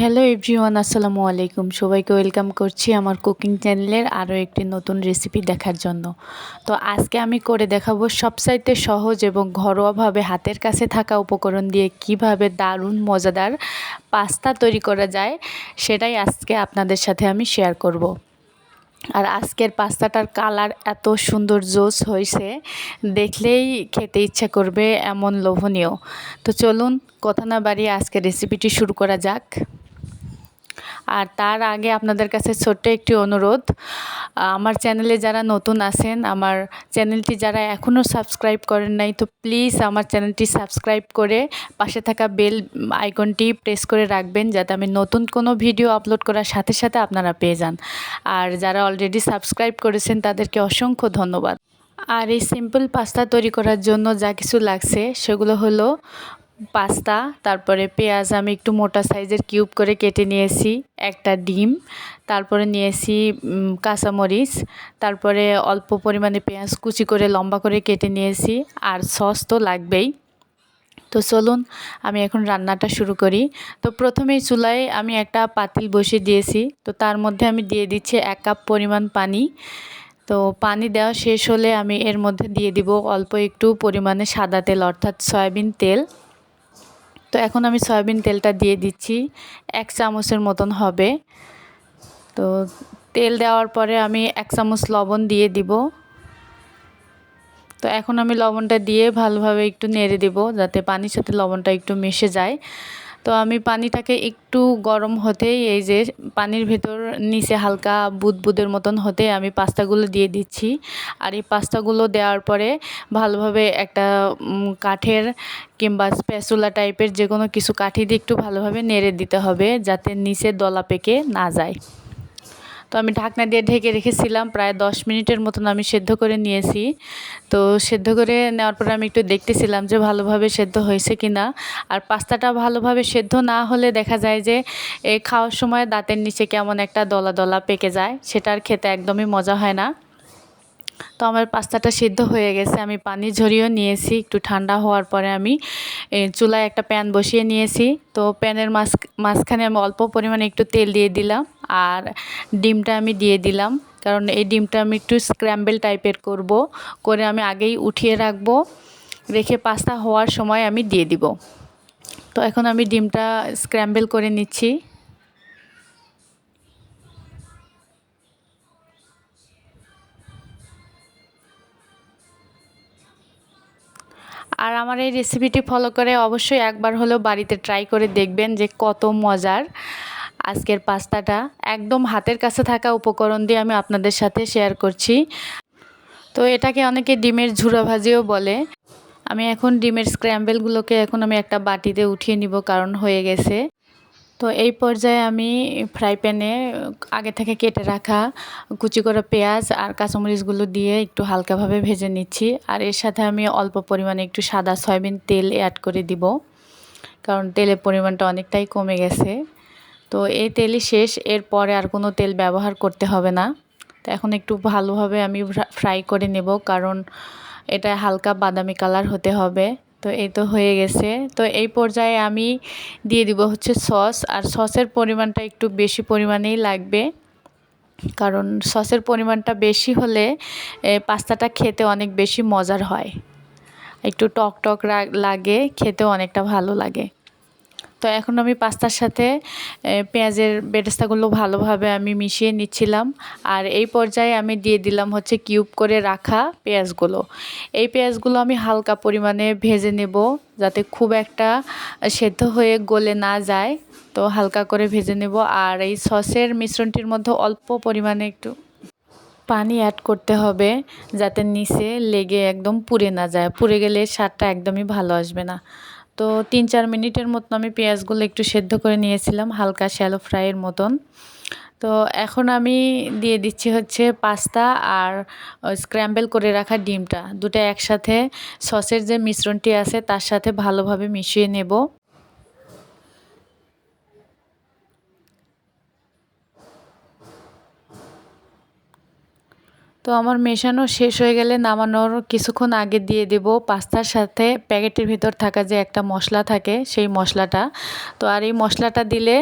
Hello everyone আসসালামু আলাইকুম। সবাইকে ওয়েলকাম করছি আমার কুকিং চ্যানেলের আরও একটি নতুন রেসিপি দেখার জন্য। তো আজকে আমি করে দেখাবো সবসাইতে সহজ এবং ঘরোয়াভাবে হাতের কাছে থাকা উপকরণ দিয়ে কীভাবে দারুণ মজাদার পাস্তা তৈরি করা যায়, সেটাই আজকে আপনাদের সাথে আমি শেয়ার করব। আর আজকের পাস্তাটার কালার এত সুন্দর জোস হয়েছে, দেখলেই খেতে ইচ্ছা করবে এমন লোভনীয়। তো চলুন, কথা না বাড়িয়ে আজকের রেসিপিটি শুরু করা যাক। আর তার আগে আপনাদের কাছে ছোট্ট একটি অনুরোধ আমার চ্যানেলে যারা নতুন আছেন, আমার চ্যানেলটি যারা এখনও সাবস্ক্রাইব করেন নাই, তো প্লিজ আমার চ্যানেলটি সাবস্ক্রাইব করে পাশে থাকা বেল আইকনটি প্রেস করে রাখবেন যাতে আমি নতুন কোনো ভিডিও আপলোড করার সাথে সাথে আপনারা পেয়ে যান। আর যারা অলরেডি সাবস্ক্রাইব করেছেন, তাদেরকে অসংখ্য ধন্যবাদ। আর এই সিম্পল পাস্তা তৈরি করার জন্য যা কিছু লাগছে, সেগুলো হলো পাস্তা, তারপরে পেঁয়াজ আমি একটু মোটা সাইজের কিউব করে কেটে নিয়েছি, একটা ডিম, তারপরে নিয়েছি কাঁচামরিচ, তারপরে অল্প পরিমাণে পেঁয়াজ কুচি করে লম্বা করে কেটে নিয়েছি, আর সস তো লাগবেই। তো চলুন, আমি এখন রান্নাটা শুরু করি। তো প্রথমেই চুলায় আমি একটা পাতিল বসিয়ে দিয়েছি, তো তার মধ্যে আমি দিয়ে দিচ্ছি এক কাপ পরিমাণ পানি। তো পানি দেওয়া শেষ হলে আমি এর মধ্যে দিয়ে দিব অল্প একটু পরিমাণে সাদা তেল, অর্থাৎ সয়াবিন তেল। তো এখন আমি সয়াবিন তেলটা দিয়ে দিচ্ছি, এক চামচের মতন হবে। তো তেল দেওয়ার পরে আমি এক চামচ লবণ দিয়ে দিব। তো এখন আমি লবণটা দিয়ে ভালোভাবে একটু নেড়ে দেব, যাতে পানির সাথে লবণটা একটু মিশে যায়। তো আমি পানিটাকে একটু গরম হতেই এই যে পানির ভেতর নিচে হালকা বুদবুদের মতন হতে আমি পাস্তাগুলো দিয়ে দিচ্ছি। আর এই পাস্তাগুলো দেওয়ার পরে ভালোভাবে একটা কাঠের কিংবা স্পেসুলা টাইপের যে কোনো কিছু কাঠি দিয়ে একটু ভালোভাবে নেড়ে দিতে হবে যাতে নিচে দলা পেকে না যায়। তো আমি ঢাকনা দিয়ে ঢেকে রেখেছিলাম, প্রায় দশ মিনিটের মতন আমি সেদ্ধ করে নিয়েছি। তো সেদ্ধ করে নেওয়ার পরে আমি একটু দেখতেছিলাম যে ভালোভাবে সেদ্ধ হয়েছে কি না আর পাস্তাটা ভালোভাবে সেদ্ধ না হলে দেখা যায় যে এই খাওয়ার সময় দাঁতের নিচে কেমন একটা দলা দলা পেকে যায় সেটার খেতে একদমই মজা হয় না। তো আমার পাস্তাটা সিদ্ধ হয়ে গেছে, আমি পানি ঝরিয়েও নিয়েছি, একটু ঠান্ডা হওয়ার পরে আমি চুলায় একটা প্যান বসিয়ে নিয়েছি। তো প্যানের মাঝ, মাঝখানে আমি অল্প পরিমাণে একটু তেল দিয়ে দিলাম। আর ডিমটা আমি দিয়ে দিলাম। কারণ এই ডিমটা আমি একটু স্ক্র্যাম্বেল টাইপের করব। করে আমি আগেই উঠিয়ে রাখব। রেখে পাস্তা হওয়ার সময় আমি দিয়ে দিব। তো এখন আমি ডিমটা স্ক্র্যাম্বেল করে নিচ্ছি। আর আমার এই রেসিপিটি ফলো করে অবশ্যই একবার হলেও বাড়িতে ট্রাই করে দেখবেন যে কত মজার। আজকের পাস্তাটা একদম হাতের কাছে থাকা উপকরণ দিয়ে আমি আপনাদের সাথে শেয়ার করছি। তো এটাকে অনেকে ডিমের ঝুড়া ভাজিও বলে। আমি এখন ডিমের স্ক্র্যাম্বেলগুলোকে এখন আমি একটা বাটিতে উঠিয়ে নিব কারণ হয়ে গেছে। তো এই পর্যায়ে আমি ফ্রাই প্যানে আগে থেকে কেটে রাখা কুচি করা পেঁয়াজ আর কাঁচামরিচগুলো দিয়ে একটু হালকাভাবে ভেজে নিচ্ছি। আর এর সাথে আমি অল্প পরিমাণে একটু সাদা সয়াবিন তেল অ্যাড করে দিব। কারণ তেলের পরিমাণটা অনেকটাই কমে গেছে। তো এই তেলই শেষ, এরপরে আর কোনো তেল ব্যবহার করতে হবে না। তো এখন একটু ভালোভাবে আমি ফ্রাই করে নেব, কারণ এটা হালকা বাদামি কালার হতে হবে। তো এই তো হয়ে গেছে। তো এই পর্যায়ে আমি দিয়ে দিব হচ্ছে সস, আর সসের পরিমাণটা একটু বেশি পরিমাণেই লাগবে। কারণ সসের পরিমাণটা বেশি হলে পাস্তাটা খেতে অনেক বেশি মজার হয়। একটু টক টক লাগে, খেতেও অনেকটা ভালো লাগে। তো এখন আমি পাস্তার সাথে পেঁয়াজের বেরেস্তাগুলো ভালোভাবে আমি মিশিয়ে নিচ্ছিলাম। আর এই পর্যায়ে আমি দিয়ে দিলাম হচ্ছে কিউব করে রাখা পেঁয়াজগুলো। এই পেঁয়াজগুলো আমি হালকা পরিমাণে ভেজে নেব যাতে খুব একটা সেদ্ধ হয়ে গলে না যায়। তো হালকা করে ভেজে নেব আর এই সসের মিশ্রণটির মধ্যে অল্প পরিমাণে একটু পানি অ্যাড করতে হবে যাতে নিচে লেগে একদম পুড়ে না যায়। পুড়ে গেলে স্বাদটা একদমই ভালো আসবে না। তো তিন চার মিনিটের মতন আমি পেঁয়াজগুলো একটু সেদ্ধ করে নিয়েছিলাম, হালকা শ্যালো ফ্রাইয়ের মতন। তো এখন আমি দিয়ে দিচ্ছি হচ্ছে পাস্তা আর স্ক্র্যাম্বেল করে রাখা ডিমটা। দুটো একসাথে সসের যে মিশ্রণটি আছে তার সাথে ভালোভাবে মিশিয়ে নেব। তো আমার মেশানো শেষ হয়ে গেলে নামানোর কিছুক্ষণ আগে দিয়ে দেব পাস্তার সাথে প্যাকেটের ভিতর থাকা যে একটা মশলা থাকে, সেই মশলাটা। তো আর এই মশলাটা দিলে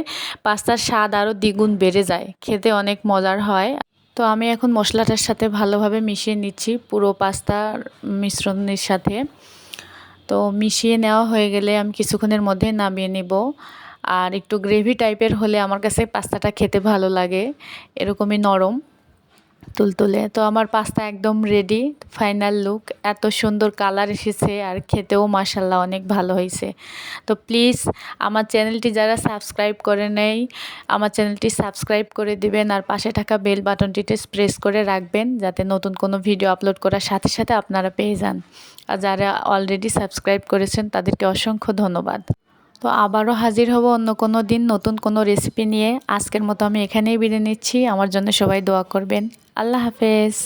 পাস্তার স্বাদ আরও দ্বিগুণ বেড়ে যায়, খেতে অনেক মজার হয়। তো আমি এখন মশলাটার সাথে ভালোভাবে মিশিয়ে নিচ্ছি পুরো পাস্তার মিশ্রণের সাথে। তো মিশিয়ে নেওয়া হয়ে গেলে আমি কিছুক্ষণের মধ্যে নামিয়ে নেব। আর একটু গ্রেভি টাইপের হলে আমার কাছে পাস্তাটা খেতে ভালো লাগে, এরকমই নরম। তুলতুলে। তো আমার পাস্তা একদম রেডি ফাইনাল লুক এত সুন্দর কালার এসেছে আর খেতেও মাসাল্লাহ অনেক ভালো হয়েছে। তো প্লিজ আমার চ্যানেলটি যারা সাবস্ক্রাইব করে নেই, আমার চ্যানেলটি সাবস্ক্রাইব করে দিবেন আর পাশে থাকা বেল বাটনটিতে প্রেস করে রাখবেন যাতে নতুন কোনো ভিডিও আপলোড করার সাথে সাথে আপনারা পেয়ে যান। আর যারা অলরেডি সাবস্ক্রাইব করেছেন, তাদেরকে অসংখ্য ধন্যবাদ। তো আবারও হাজির হব অন্য কোনো দিন নতুন কোনো রেসিপি নিয়ে। আজকের মতো আমি এখানেই বিদায় নিচ্ছি। আমার জন্য সবাই দোয়া করবেন। আল্লাহ হাফেজ।